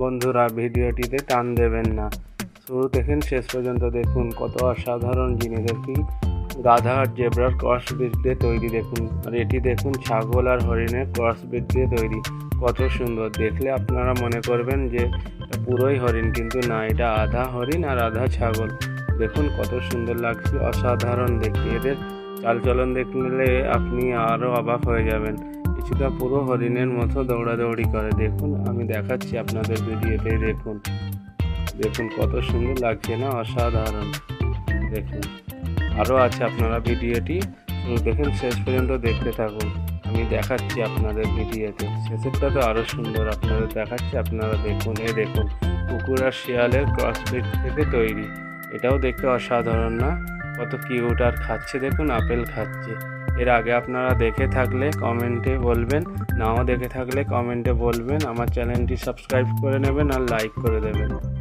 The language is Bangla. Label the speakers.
Speaker 1: বন্ধুরা, ভিডিওটিতে টান দেবেন না। শুরু দেখেন শেষ পর্যন্ত দেখুন কত অসাধারণ জিনিস একটি গাধা আর জেব্রার ক্রস ব্রিড দিয়ে তৈরি দেখুন। আর এটি দেখুন ছাগল আর হরিণের ক্রস ব্রিড দিয়ে তৈরি। কত সুন্দর। দেখলে আপনারা মনে করবেন যে পুরোই হরিণ, কিন্তু না, এটা আধা হরিণ আর আধা ছাগল। দেখুন কত সুন্দর লাগছে, অসাধারণ দেখতে। এদের চালচলন দেখলে আপনি আরও অবাক হয়ে যাবেন। কিছুটা পুরো হরিণের মতো দৌড়াদৌড়ি করে। দেখুন, আমি দেখাচ্ছি আপনাদের ভিডিওতে, দেখুন। দেখুন কত সুন্দর লাগছে না, অসাধারণ। দেখুন আরও আছে আপনারা ভিডিওটি। দেখুন, শেষ পর্যন্ত দেখতে থাকুন। আমি দেখাচ্ছি আপনাদের ভিডিওতে। শেষেরটা তো আরও সুন্দর আপনাদের দেখাচ্ছি, আপনারা দেখুন এ দেখুন, কুকুর আর শিয়ালের ক্রসফিট থেকে তৈরি। এটাও দেখতে অসাধারণ না? কত কিউট আর খাচ্ছে, দেখুন, আপেল খাচ্ছে। এর আগে আপনারা দেখে থাকলে কমেন্টে বলবেন, নাও দেখে থাকলে কমেন্টে বলবেন, আমার চ্যানেলটি সাবস্ক্রাইব করে নেবেন আর লাইক করে দেবেন।